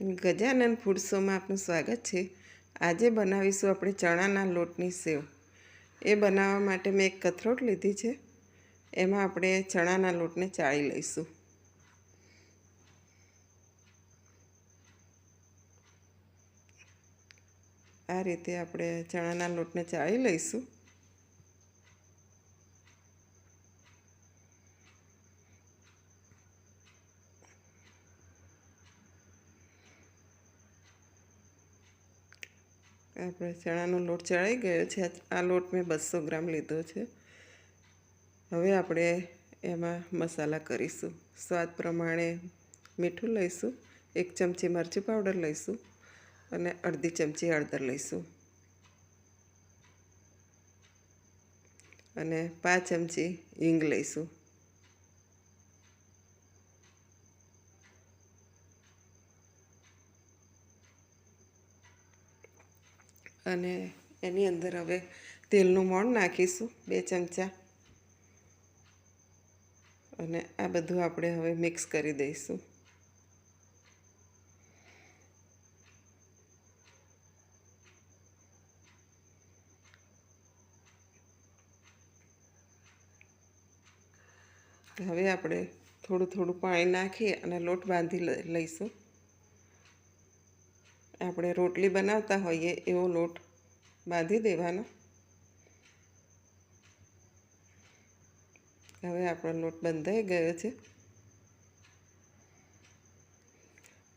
Gajanan food શોમાં આપનું સ્વાગત છે. આજે બનાવીશું આપણે ચણાના લોટની સેવ. એ બનાવવા માટે મેં એક કથરોટ લીધી છે. એમાં આપણે ચણાના લોટને ચાળી લઈશું. આ રીતે આપણે ચણાના લોટને ચાળી લઈશું. આપણે ચણાનો લોટ ચડાઈ ગયો છે. આ લોટ મેં બસો ગ્રામ લીધો છે. હવે આપણે એમાં મસાલા કરીશું. સ્વાદ પ્રમાણે મીઠું લઈશું, એક ચમચી મરચું પાવડર લઈશું અને અડધી ચમચી હળદર લઈશું. અને પાંચ ચમચી હિંગ લઈશું. અને એની અંદર હવે તેલનું મોણ નાખીશું, બે ચમચા. અને આ બધું આપણે હવે મિક્સ કરી દઈશું. હવે આપણે થોડું થોડું પાણી નાખી અને લોટ બાંધી લઈશું. આપણે રોટલી બનાવતા હોઈએ એવો લોટ બાંધી દેવાનો. હવે આપણો લોટ બંધાઈ ગયો છે.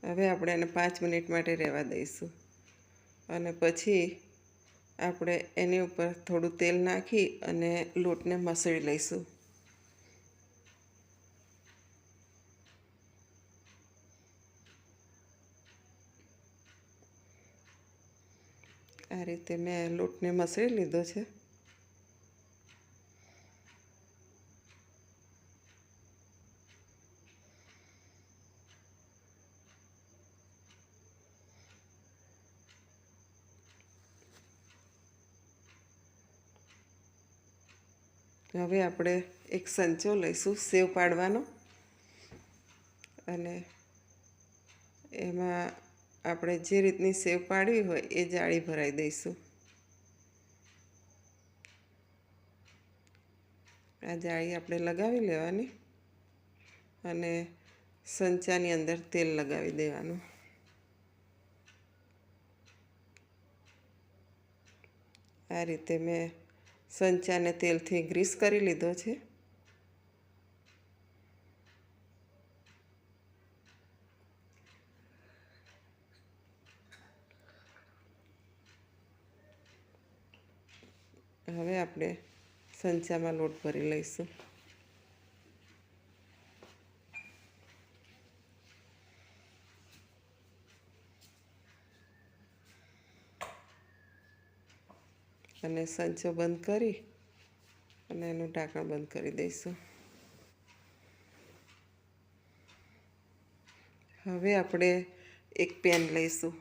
હવે આપણે એને પાંચ મિનિટ માટે રહેવા દઈશું. અને પછી આપણે એની ઉપર થોડું તેલ નાખી અને લોટને મસળી લઈશું. આ રીતે મેં લોટને મસળી લીધો છે. હવે આપણે એક સંચો લઈશું સેવ પાડવાનો. અને એમાં આપણે જે રીતની સેવ પાડવી હોય એ જાળી ભરાઈ દઈશું. આ જાળી આપણે લગાવી લેવાની અને સંચાની અંદર તેલ લગાવી દેવાનું. આ રીતે મેં સંચાને તેલથી ગ્રીસ કરી લીધો છે. હવે આપણે સંચામાં લોટ ભરી લઈશું. અને સંચો બંધ કરી અને એનું ઢાંકણ બંધ કરી દઈશું. હવે આપણે એક પેન લઈશું.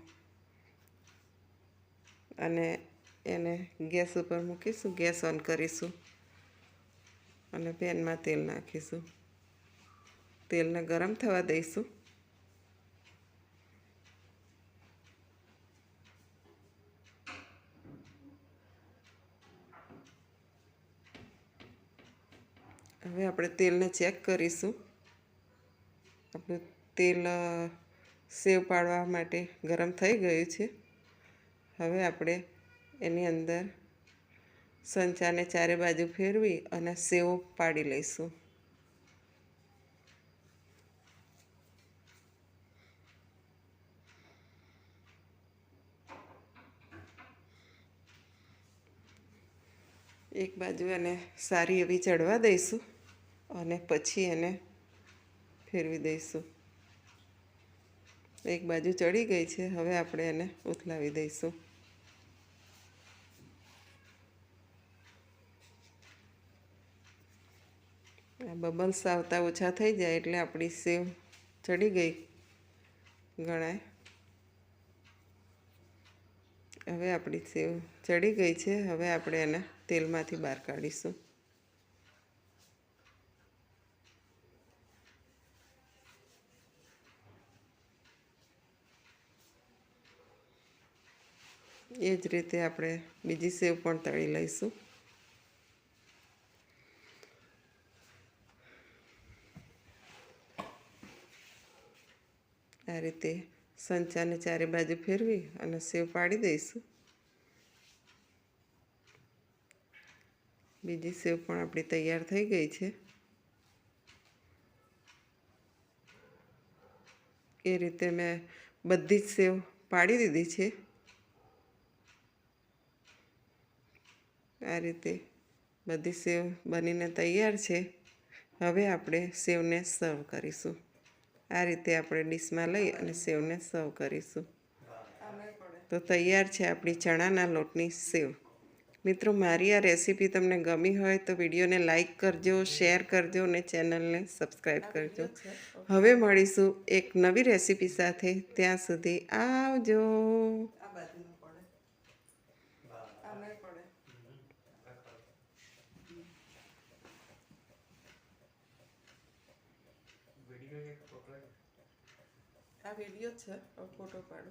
અને એને ગેસ ઉપર મૂકીશું, ગેસ ઓન કરીશું અને પેનમાં તેલ નાખીશું. તેલને ગરમ થવા દઈશું. હવે આપણે તેલને ચેક કરીશું. આપણું તેલ સેવ પાડવા માટે ગરમ થઈ ગયું છે. હવે આપણે એની અંદર સંચાને ચારે બાજુ ફેરવી અને સેવો પાડી લઈશું. એક બાજુ એને સારી એવી ચડવા દઈશું અને પછી એને ફેરવી દઈશું. એક બાજુ ચડી ગઈ છે, હવે આપણે એને ઉથલાવી દઈશું. બબલ્સ આવતા ઓછા થઈ જાય એટલે આપણી સેવ ચડી ગઈ ગણાય. હવે આપણી સેવ ચડી ગઈ છે. હવે આપણે એને તેલમાંથી બહાર કાઢીશું. એ જ રીતે આપણે બીજી સેવ પણ તળી લઈશું. આ રીતે સંચાને ચારે બાજુ ફેરવી અને સેવ પાડી દઈશું. બીજી સેવ પણ આપણી તૈયાર થઈ ગઈ છે. એ રીતે મેં બધી જ સેવ પાડી દીધી છે. આ રીતે બધી સેવ બનીને તૈયાર છે. હવે આપણે સેવને સર્વ કરીશું. આ રીતે આપણે ડીશમાં લઈ અને સેવને સર્વ કરીશું. તો તૈયાર છે આપણી ચણાના લોટની સેવ. મિત્રો, મારી આ રેસીપી તમને ગમી હોય તો વિડીયોને લાઇક કરજો, શેર કરજો અને ચેનલને સબસ્ક્રાઈબ કરજો. હવે મળીશું એક નવી રેસીપી સાથે. ત્યાં સુધી આવજો આ બાજુનું પડે આ નહીં પડે આ વીડિયો છે ફોટો પાડો.